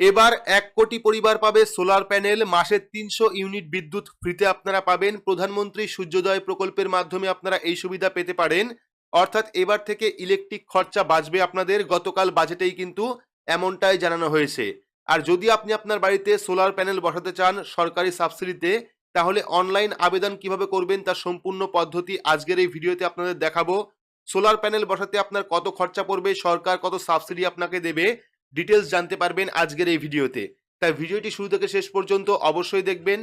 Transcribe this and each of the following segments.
এবার এক কোটি পরিবার পাবে সোলার প্যানেল, মাসে তিনশো ইউনিট বিদ্যুৎ ফ্রিতে আপনারা পাবেন। প্রধানমন্ত্রী সূর্যোদয় প্রকল্পের মাধ্যমে আপনারা এই সুবিধা পেতে পারেন। অর্থাৎ এবার থেকে ইলেকট্রিক খরচা বাঁচবে আপনাদের, গতকাল বাজেটেই কিন্তু এমনটাই জানানো হয়েছে। আর যদি আপনি আপনার বাড়িতে সোলার প্যানেল বসাতে চান সরকারি সাবসিডিতে, তাহলে অনলাইন আবেদন কীভাবে করবেন তার সম্পূর্ণ পদ্ধতি আজকের এই ভিডিওতে আপনাদের দেখাবো। সোলার প্যানেল বসাতে আপনার কত খরচা পড়বে, সরকার কত সাবসিডি আপনাকে দেবে ডিটেলস জানতে পারবেন আজকের এই ভিডিওতে। তাই ভিডিওটি শুরু থেকে শেষ পর্যন্ত অবশ্যই দেখবেন।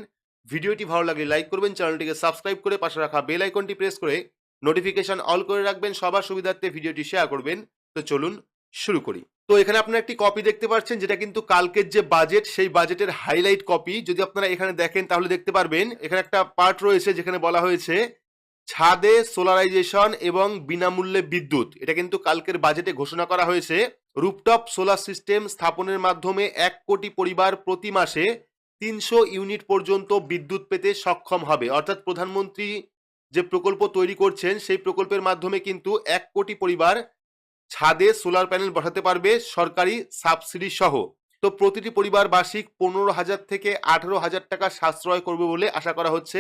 ভিডিওটি ভালো লাগলে লাইক করবেন, চ্যানেলটিকে সাবস্ক্রাইব করে পাশে রাখা বেল আইকনটি প্রেস করে নোটিফিকেশন অল করে রাখবেন, সবার সুবিধার্থে ভিডিওটি শেয়ার করবেন। তো চলুন শুরু করি। তো এখানে আপনারা একটি কপি দেখতে পাচ্ছেন, যেটা কিন্তু কালকের যে বাজেট সেই বাজেটের হাইলাইট কপি যদি আপনারা এখানে দেখেন, তাহলে দেখতে পারবেন, এখানে একটা পার্ট রয়েছে যেখানে বলা হয়েছে, ছাদে সোলারাইজেশন এবং বিনামূল্যে বিদ্যুৎ। এটা কিন্তু কালকের বাজেটে ঘোষণা করা হয়েছে। রুপটপ সোলার সিস্টেম স্থাপনের মাধ্যমে এক কোটি পরিবার প্রতি মাসে তিনশো ইউনিট পর্যন্ত বিদ্যুৎ পেতে সক্ষম হবে। অর্থাৎ প্রধানমন্ত্রী যে প্রকল্প তৈরি করছেন, সেই প্রকল্পের মাধ্যমে কিন্তু এক কোটি পরিবার ছাদে সোলার প্যানেল বসাতে পারবে সরকারি সাবসিডি সহ। তো প্রতিটি পরিবার বার্ষিক পনেরো হাজার থেকে আঠেরো হাজার টাকা সাশ্রয় করবে বলে আশা করা হচ্ছে।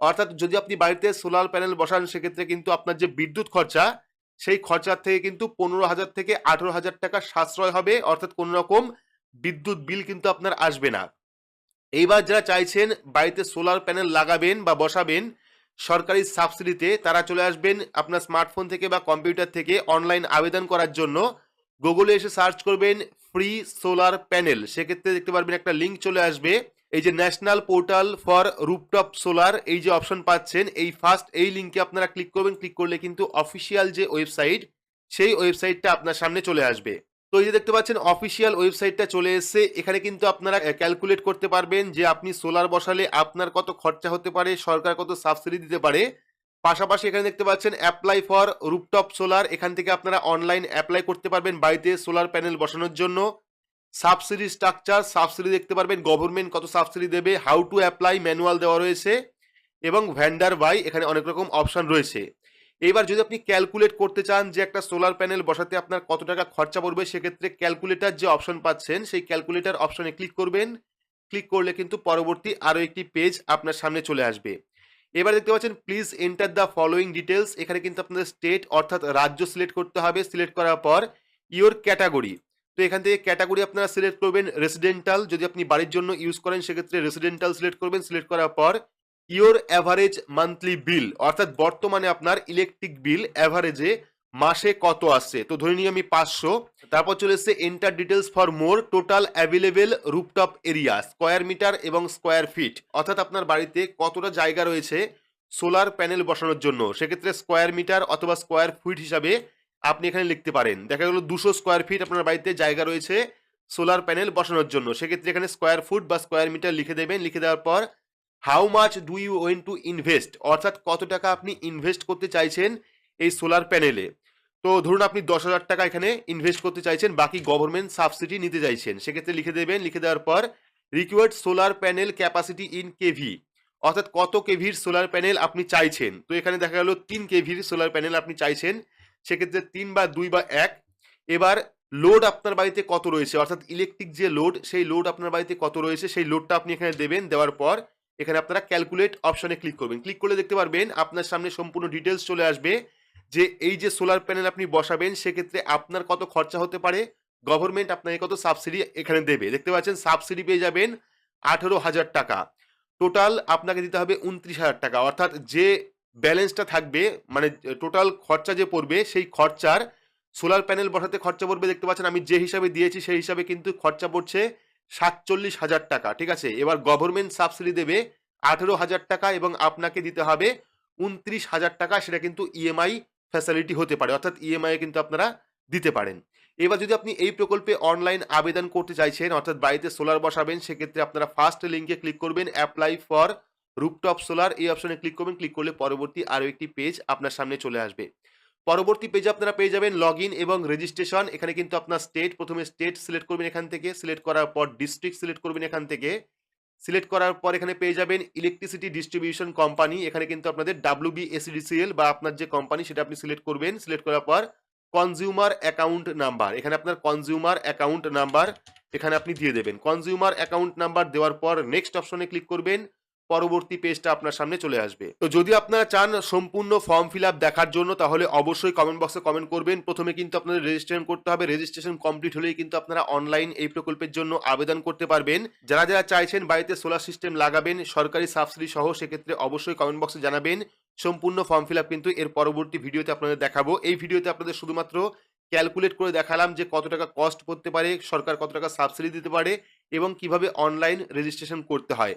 অর্থাৎ যদি আপনি বাড়িতে সোলার প্যানেল বসান, সেক্ষেত্রে কিন্তু আপনার যে বিদ্যুৎ খরচা সেই খরচার থেকে কিন্তু পনেরো হাজার থেকে আঠেরো হাজার টাকা সাশ্রয় হবে, অর্থাৎ কোনো রকম বিদ্যুৎ বিল কিন্তু আপনার আসবে না। এইবার যারা চাইছেন বাড়িতে সোলার প্যানেল লাগাবেন বা বসাবেন, সরকারি সাবসিডিতে তারা চলে আসবেন আপনার স্মার্টফোন থেকে বা কম্পিউটার থেকে অনলাইন আবেদন করার জন্য। গুগলে এসে সার্চ করবেন ফ্রি সোলার প্যানেল সেক্ষেত্রে দেখতে পারবেন একটা লিঙ্ক চলে আসবে। এই যে national portal for rooftop solar এই যে অপশন পাচ্ছেন, এই ফার্স্ট এই লিঙ্কে আপনারা ক্লিক করবেন ক্লিক করলে কিন্তু অফিসিয়াল যে ওয়েবসাইট সেই ওয়েবসাইটটা আপনার সামনে চলে আসবে। তো এই যে দেখতে পাচ্ছেন অফিসিয়াল ওয়েবসাইটটা চলে এসেছে। এখানে কিন্তু আপনারা ক্যালকুলেট করতে পারবেন যে আপনি সোলার বসালে আপনার কত খরচা হতে পারে, সরকার কত সাবসিডি দিতে পারে। পাশাপাশি এখানে দেখতে পাচ্ছেন অ্যাপ্লাই ফর রুপটপ সোলার এখান থেকে আপনারা অনলাইন অ্যাপ্লাই করতে পারবেন বাড়িতে সোলার প্যানেল বসানোর জন্য। সাবসিডি স্ট্রাকচার সাবসিডি দেখতে পারবেন গভর্নমেন্ট কত সাবসিডি দেবে হাউ টু অ্যাপ্লাই ম্যানুয়াল দেওয়া রয়েছে, এবং ভ্যান্ডার বাই এখানে অনেক রকম অপশন রয়েছে। এবার যদি আপনি ক্যালকুলেট করতে চান যে একটা সোলার প্যানেল বসাতে আপনার কত টাকা খরচা পড়বে, সেক্ষেত্রে ক্যালকুলেটার যে অপশন পাচ্ছেন, সেই ক্যালকুলেটার অপশনে ক্লিক করবেন। ক্লিক করলে কিন্তু পরবর্তী আরও একটি পেজ আপনার সামনে চলে আসবে। এবার দেখতে পাচ্ছেন please enter the following details এখানে কিন্তু আপনাদের স্টেট অর্থাৎ রাজ্য সিলেক্ট করতে হবে। সিলেক্ট করার পর ইওর ক্যাটাগরি তো এখান থেকে ক্যাটাগরি আপনারা সিলেক্ট করবেন রেসিডেন্টাল যদি আপনি বাড়ির জন্য ইউজ করেন, সেক্ষেত্রে রেসিডেন্টাল সিলেক্ট করবেন। সিলেক্ট করার পর ইওর অ্যাভারেজ মান্থলি বিল অর্থাৎ বর্তমানে আপনার ইলেকট্রিক বিল অ্যাভারেজে মাসে কত আসছে? তো ধরে নিই আমি পাঁচশো, তারপর চলে এসছে enter details for more total available rooftop area square metre এবং স্কোয়ার ফিট অর্থাৎ আপনার বাড়িতে কতটা জায়গা রয়েছে? সোলার প্যানেল বসানোর জন্য, সেক্ষেত্রে স্কোয়ার মিটার অথবা স্কোয়ার ফিট হিসাবে আপনি এখানে লিখতে পারেন। দেখা গেল দুশো স্কোয়ার ফিট আপনার বাড়িতে জায়গা রয়েছে সোলার প্যানেল বসানোর জন্য। সেক্ষেত্রে এখানে স্কোয়ার ফুট বা স্কোয়ার মিটার লিখে দেবেন। লিখে দেওয়ার পর how much do you want to invest অর্থাৎ কত টাকা আপনি ইনভেস্ট করতে চাইছেন এই সোলার প্যানেলে তো ধরুন আপনি দশ হাজার টাকা এখানে ইনভেস্ট করতে চাইছেন, বাকি গভর্নমেন্ট সাবসিডি নিতে চাইছেন। সেক্ষেত্রে লিখে দেবেন, লিখে দেওয়ার পর required solar panel capacity in KV অর্থাৎ কত কেভির সোলার প্যানেল আপনি চাইছেন। তো এখানে দেখা গেল তিন কেভির সোলার প্যানেল আপনি চাইছেন। সেক্ষেত্রে তিন বা দুই বা এক। এবার লোড আপনার বাড়িতে কত রয়েছে? অর্থাৎ ইলেকট্রিক যে লোড সেই লোড আপনার বাড়িতে কত রয়েছে? সেই লোডটা আপনি এখানে দেবেন, দেওয়ার পর এখানে আপনারা ক্যালকুলেট অপশনে ক্লিক করবেন। ক্লিক করলে দেখতে পারবেন আপনার সামনে সম্পূর্ণ ডিটেলস চলে আসবে যে এই যে সোলার প্যানেল আপনি বসাবেন, সেক্ষেত্রে আপনার কত খরচা হতে পারে? গভর্নমেন্ট আপনাকে কত সাবসিডি এখানে দেবে। দেখতে পাচ্ছেন সাবসিডি পেয়ে যাবেন আঠেরো হাজার টাকা। টোটাল আপনাকে দিতে হবে উনত্রিশ হাজার টাকা। অর্থাৎ যে ব্যালেন্সটা থাকবে মানে টোটাল খরচা যে পড়বে, সেই খরচার সোলার প্যানেল বসাতে খরচা পড়বে, দেখতে পাচ্ছেন আমি যে হিসাবে দিয়েছি, সেই হিসাবে কিন্তু খরচা পড়ছে সাতচল্লিশ হাজার টাকা, ঠিক আছে? এবার গভর্নমেন্ট সাবসিডি দেবে আঠেরো হাজার টাকা এবং আপনাকে দিতে হবে উনত্রিশ হাজার টাকা, সেটা কিন্তু ইএমআই ফ্যাসিলিটি হতে পারে, অর্থাৎ ইএমআই কিন্তু আপনারা দিতে পারেন। এবার যদি আপনি এই প্রকল্পে অনলাইন আবেদন করতে চাইছেন, অর্থাৎ বাড়িতে সোলার বসাবেন, সেক্ষেত্রে আপনারা ফার্স্ট লিঙ্কে ক্লিক করবেন অ্যাপ্লাই ফর রুপটপ সোলার এই অপশনে ক্লিক করবেন ক্লিক করলে পরবর্তী আরও একটি পেজ আপনার সামনে চলে আসবে। পরবর্তী পেজে আপনারা পেয়ে যাবেন লগ এবং রেজিস্ট্রেশন এখানে কিন্তু আপনার স্টেট প্রথমে স্টেট সিলেক্ট করবেন এখান থেকে। সিলেক্ট করার পর ডিস্ট্রিক্ট সিলেক্ট করবেন এখান থেকে। সিলেক্ট করার পর এখানে পেয়ে যাবেন ইলেকট্রিসিটি ডিস্ট্রিবিউশন কোম্পানি এখানে কিন্তু আপনাদের ডাব্লিউ এসিডিসিএল বা আপনার যে কোম্পানি সেটা আপনি সিলেক্ট করবেন। সিলেক্ট করার পর কনজিউমার অ্যাকাউন্ট নাম্বার এখানে আপনার কনজিউমার অ্যাকাউন্ট নাম্বার এখানে আপনি দিয়ে দেবেন। কনজিউমার অ্যাকাউন্ট নাম্বার দেওয়ার পর নেক্সট অপশনে ক্লিক করবেন। পরবর্তী পেজটা আপনার সামনে চলে আসবে। তো যদি আপনারা চান সম্পূর্ণ ফর্ম ফিল দেখার জন্য, তাহলে অবশ্যই কমেন্ট বক্সে কমেন্ট করবেন। প্রথমে কিন্তু আপনাদের রেজিস্ট্রেশন করতে হবে। রেজিস্ট্রেশন কমপ্লিট হলেই কিন্তু আপনারা অনলাইন এই প্রকল্পের জন্য আবেদন করতে পারবেন। যারা যারা চাইছেন বাড়িতে সোলার সিস্টেম লাগাবেন, সরকারি সাবসিডি সহ, সেক্ষেত্রে অবশ্যই কমেন্ট বক্সে জানাবেন। সম্পূর্ণ ফর্ম ফিল কিন্তু এর পরবর্তী ভিডিওতে আপনাদের দেখাবো। এই ভিডিওতে আপনাদের শুধুমাত্র ক্যালকুলেট করে দেখালাম যে কত টাকা কস্ট করতে পারে, সরকার কত টাকা সাবসিডি দিতে পারে এবং কীভাবে অনলাইন রেজিস্ট্রেশন করতে হয়।